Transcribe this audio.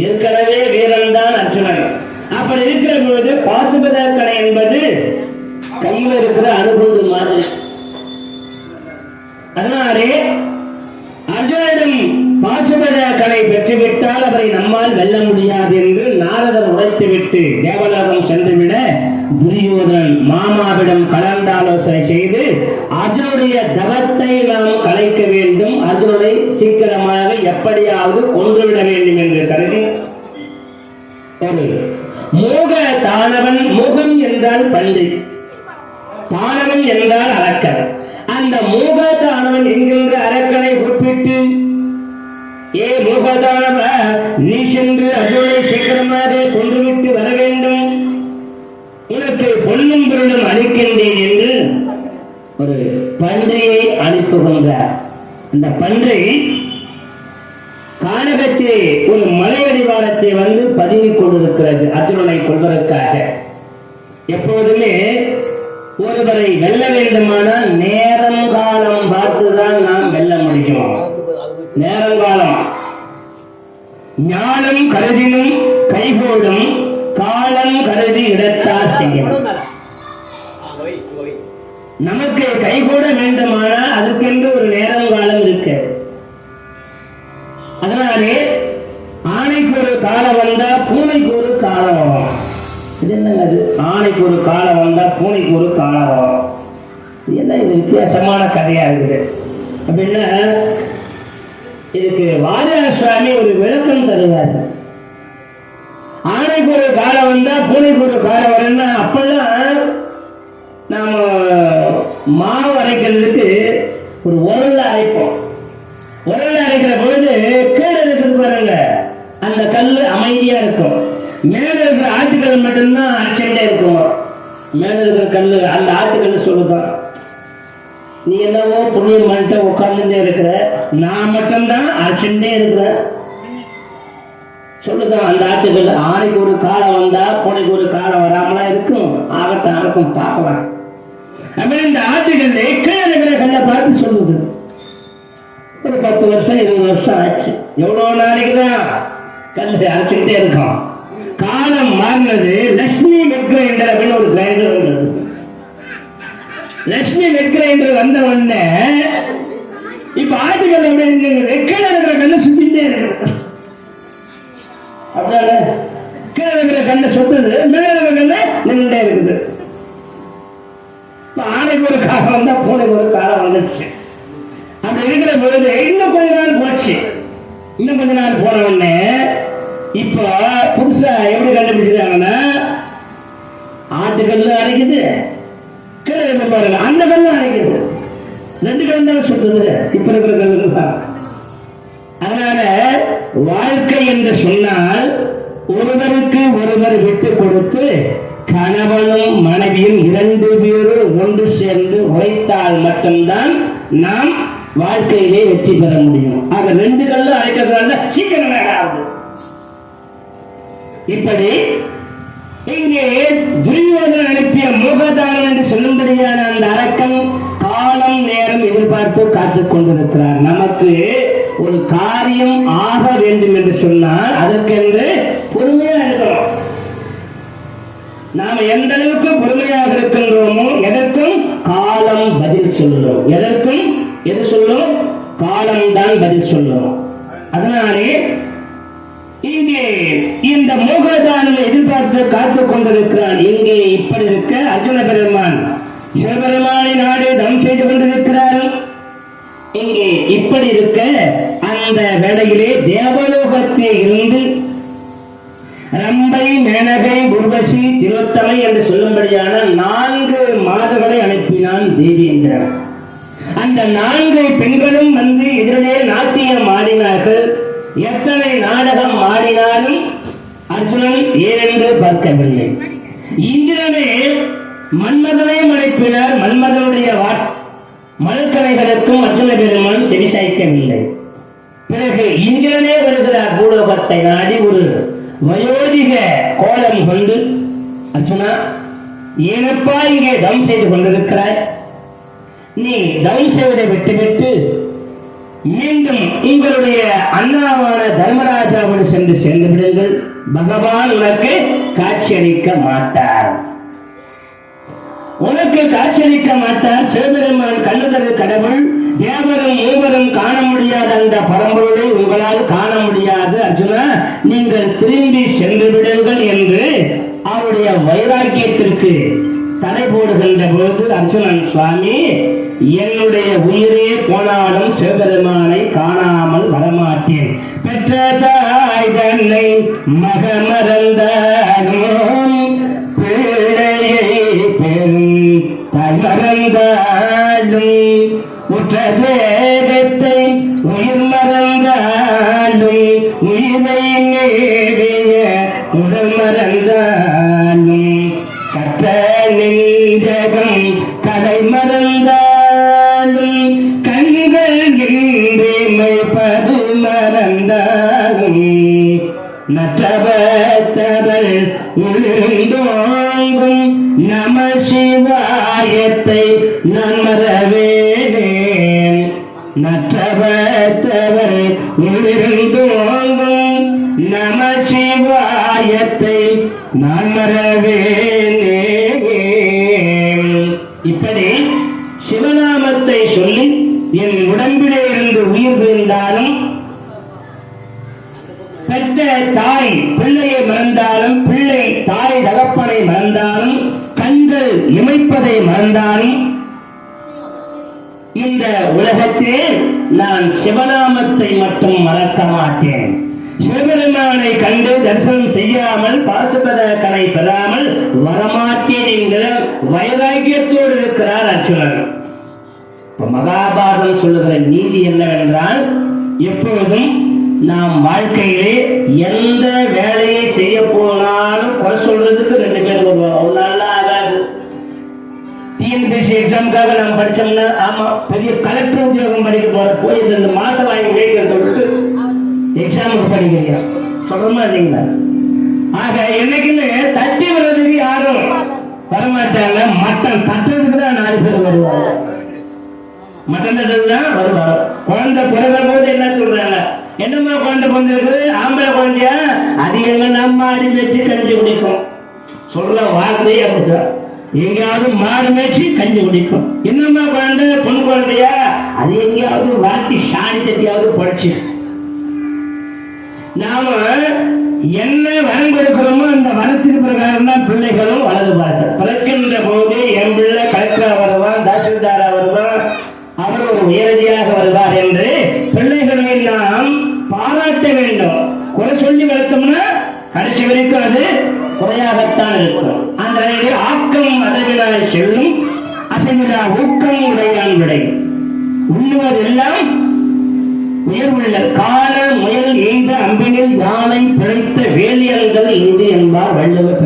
ஏற்கனவே வீரன் தான் அர்ஜுனன். அப்படி இருக்கிற பொழுது பாசுபத கணை என்பது கையில் இருக்கிற அனுபவம் மாதிரி. அதனாலே அர்ஜுனனும் பாசுபத கலை பெற்றுவிட்டால் அவரை நம்மால் வெல்ல முடியாது என்று நாரதர் உரைத்துவிட்டு தேவலோகம் சென்றுவிட துரியோதனன் மாமாவிடம் கலந்தாலோசனை செய்து அர்ஜுனுடைய தவத்தை நாம் கலைக்க வேண்டும். அர்ஜுனனை சீக்கிரமாக எப்படியாவது கொன்றுவிட வேண்டும் என்று கருதி மோக தானவன் மோகம் என்றால் பள்ளி தானவன் என்றால் அரக்கன். அந்த மோக தானவன் என்கின்ற அரக்கனை கூப்பிட்டு ஏ மோகதானவ நீ சென்று அர்ஜுனை சீக்கிரமாக கொன்றுவிட்டு வர வேண்டும். உனக்கு பொன்னும் பொருளும் அளிக்கின்றேன் என்று அந்த பன்றி கானகத்திலே ஒரு மலையடிவாரத்தை வந்து பதுங்கி கொண்டிருக்கிறது அர்ஜுனனை கொள்வதற்காக எப்போதுமே ஒருவரை வெல்ல வேண்டுமானால் நேரம் காலம் பார்த்துதான் நாம் வெல்ல முடியும். நேரம் காலம். ஞானம் கருதினும் கைகூடும் காலம் கருதி இடத்தார் செய்யும் நமக்கு கைகூட வேண்டுமானால் அதற்கென்று ஒரு நேரம் காலம் இருக்கு. அதனாலே ஆணைக்கு ஒரு காலம் வந்தா பூனைக்கு ஒரு காலம். இது என்னங்க அது? ஆணைக்கு ஒரு காலம் வந்தா பூனைக்கு ஒரு காலம். இது என்ன இது வித்தியாசமான கதையா இருக்குது? அப்படின்னா இதுக்கு வாரியார சுவாமி ஒரு விளக்கம் தருவார். ஆணைக்கு ஒரு காலம் வந்தா பூனைக்கு ஒரு காலம் மாவு அரைக்கிறதுக்கு ஒரு உரல்ல அரைப்போம். உரல்ல அரைக்கிற பொழுது கீழே இருக்கிறது பாருங்க. அந்த கல் அமைதியா இருக்கும். மேல இருக்கிற ஆட்டுக்கல் மட்டும்தான் அச்சண்டே இருக்கும். மேல இருக்கிற கல் அந்த ஆட்டுக்கல் சொல்லுதான். நீ என்னவோ புண்ணியம் பண்ணிட்டு உட்கார்ந்துட்டே இருக்கிற நான் மட்டும்தான் அச்சண்டே இருக்கிறேன் சொல்லுதான் அந்த ஆட்டுக்கல் ஆணைக்கு ஒரு காலம் வந்தா பூனைக்கு ஒரு காலம் வராமலாம் இருக்கும். ஆகட்டும் ஆகட்டும் பார்க்கலாம். அவன் இந்த ஆட்டுக்கல் கீழே கண்ணை பார்த்து சொல்லுது. ஒரு பத்து வருஷம் இருபது வருஷம் ஆச்சு. எவ்வளவு நாளைக்கு தான் கல் அரைச்சுக்கிட்டே இருக்கான். காலம் மாறினது லட்சுமி மெக்ரேண்டர் அப்படின்னு ஒரு கிரைண்டர் வந்தது. லட்சுமி மெக்ரேண்டர் வந்த உடனே இப்ப ஆட்டுக்கல் எப்படி இருக்குது இருக்கிற கண்ணை சுத்திட்டே இருக்கு. அப்படியால கீழே இருக்கிற கண்ணை சுத்துது மேல இருக்கிற கல்லை நின்றுட்டே இருக்குது இப்ப ஆணைக்கு ஒரு காலம் வந்தா பூனைக்கு ஒரு காலம் வந்துச்சு அப்படி இருக்கிற பொழுது இன்னும் கொஞ்ச நாள் போச்சு. இன்னும் கொஞ்ச நாள் போன உடனே இப்போ புதுசா எப்படி கண்டுபிடிச்சிருக்காங்கன்னா ஆட்டுக்கல்லும் அரைக்குது கீழே இருக்க பாருங்க அந்த கல்லும் அரைக்குது. ரெண்டு கல் தான் சொல்றது இப்ப இருக்கிற கல் தான் அதனால வாழ்க்கை என்று சொன்னால் ஒருவருக்கு ஒருவர் விட்டு கொடுத்து கணவனும் மனைவியும் இரண்டு பேரும் ஒன்று சேர்ந்து உழைத்தால் மட்டும்தான் நாம் வாழ்க்கையிலே வெற்றி பெற முடியும். ஆக ரெண்டு கல்லு அழைக்கிறதுனால சீக்கிரம் வேலை ஆகுது. இப்படி இங்கே துரியோதனன் அனுப்பிய முகதானம் என்று சொல்லும்படியான அந்த அரக்கம் காலம் நேரம் எதிர்பார்த்து காத்துக் கொண்டிருக்கிறார். நமக்கு ஒரு காரியம் ஆக வேண்டும் என்று சொன்னால் அதற்கென்று பொறுமையா இருக்கிறோம் நாம எந்த அளவுக்கு பொறுமையாக இருக்கின்றோமோ எதற்கும் காலம் பதில் சொல்லும் எதற்கும்? எது சொல்லும்? காலம் தான் பதில் சொல்லும். அதனாலே இங்கே இந்த மோகதானம் எதிர்பார்த்து காத்துக் கொண்டிருக்கிறான். இங்கே இப்படி இருக்க அர்ஜுன பெருமான். சிவபெருமானை நாடு தம் செய்து கொண்டிருக்கிறார். இங்கே இப்படி இருக்க அந்த வேளையிலே தேவலோகத்தில் இருந்து மேனகை உர்வசி திரோத்தமை என்று சொல்லும்படியான நான்கு மாதவரை அனுப்பினான் தேவி என்கிறார் அந்த நான்கு பெண்களும் வந்து எதிரிலே நாட்டியம் ஆடினார்கள். எத்தனை நாடகம் ஆடினாலும் அர்ஜுனன் ஏனென்று பார்க்கவில்லை. இந்திரனே மன்மதனையும் அனுப்பினார் மன்மதனுடைய மலுக்கலைகளுக்கும் அர்ஜுன பெருமான் செவிசாய்க்கவில்லை பிறகு இந்திரனே வருகிறார். பூலோகத்தை நாடி ஒரு வயோ அர்ஜுனா ஏனப்பா இங்கே தம் செய்து கொண்டிருக்கிறாய்? நீ தம் செய்வதை விட்டுவிட்டு மீண்டும் உங்களுடைய அண்ணாவான தர்மராஜாவோடு சென்று சென்று விடுங்கள். பகவான் உனக்கு காட்சியளிக்க மாட்டார். உனக்கு காட்சியளிக்க மாட்டார். சிவபெருமான் கண்ணுதல் கடவுள் தேவரும் மூவரும் காண முடியாத அந்த பரம்பொருளை உங்களால் காண முடியாது. அர்ஜுனா நீங்கள் திரும்பி சென்று விடுங்கள் என்று தன்னுடைய வைராக்கியத்திற்கு தடை போடுகின்ற போது அர்ஜுனன் சுவாமி என்னுடைய உயிரே போனாலும் சிவபெருமானை காணாமல் வரமாட்டேன். பெற்ற தாய் தன்னை மகமறந்தாலும் பிள்ளையை பெரும் தமறந்தாலும் உற்ற தேகத்தை உயிர் மறந்தாலும் உயிரை நேடிய உடல் மறந்தாலும் மறந்தாலும் நற்றவத்தவள் உளுந்தோங்கும் நம சிவாயத்தை நமரவேனேன் மறவேனேன் நற்றவத்தவள் உளுந்தோங்கும் நம சிவாயத்தை நான் பெற்ற தாய் பிள்ளையை மறந்தாலும் பிள்ளை தாய் தகப்பனை மறந்தாலும் கண்கள் இமைப்பதை மறந்தாலும் இந்த உலகத்திலே நான் சிவநாமத்தை மட்டும் மறக்க மாட்டேன். சிவபெருமானை கண்டு தரிசனம் செய்யாமல் பாசுபத கலை பெறாமல் வரமாட்டேன் என்கிற வைராக்கியத்தோடு இருக்கிறார் அர்ச்சுனன் மகாபாரதம் சொல்லுகிற நீதி என்னவென்றால் எப்பொழுதும் நாம் வாழ்க்கையிலே எந்த வேலையை செய்ய போனாலும் குறை சொல்றதுக்கு ரெண்டு பேர் வருவாங்க. ஒரு நல்லா ஆகாது டிஎன்பிசி எக்ஸாமுக்காக நாம் படிச்சோம்னா ஆமா பெரிய கலெக்டர் உத்தியோகம் படிக்க போற போய் இந்த ரெண்டு மாசம் வாங்கி வைக்கிற சொல்லிட்டு எக்ஸாமுக்கு படிக்கிறீங்க. சொல்றமா இல்லைங்களா ஆக என்னைக்குன்னு தட்டி வர்றதுக்கு யாரும் வரமாட்டாங்க. மட்டன் தட்டுறதுக்கு தான் நாலு பேர் வருவாங்க. மட்டன் தட்டுறது தான் வருவாங்க. குழந்தை பிறந்த போது என்ன சொல்றாங்க? என்னம்மா குழந்தை பிறந்திருக்குது ஆம்பளை குழந்தையா? அது எங்க நம்ம அடி வச்சு கஞ்சி குடிக்கும். சொல்ற வார்த்தையே அப்படிதான். எங்கேயாவது மாடு மேய்ச்சி கஞ்சி குடிக்கும். என்னம்மா குழந்தை? பொண்ணு குழந்தையா? அது எங்கேயாவது வாக்கி சாணி தட்டியாவது படிச்சு. நாம என்ன வரம் கொடுக்கிறோமோ அந்த வரத்திற்கு பிரகாரம் தான் பிள்ளைகளும் வளருவார்கள். இருக்கும் அந்த நிலையில் ஆக்கம் அதவினால் செல்லும் அசைவிலா ஊக்கம் உடையான் விடை. உண்ணுவதெல்லாம் உயர்வுள்ள கால முயல் எய்த அம்பினில் யானை பிழைத்த வேலியல்கள் இங்கு என்பார் வள்ளுவர்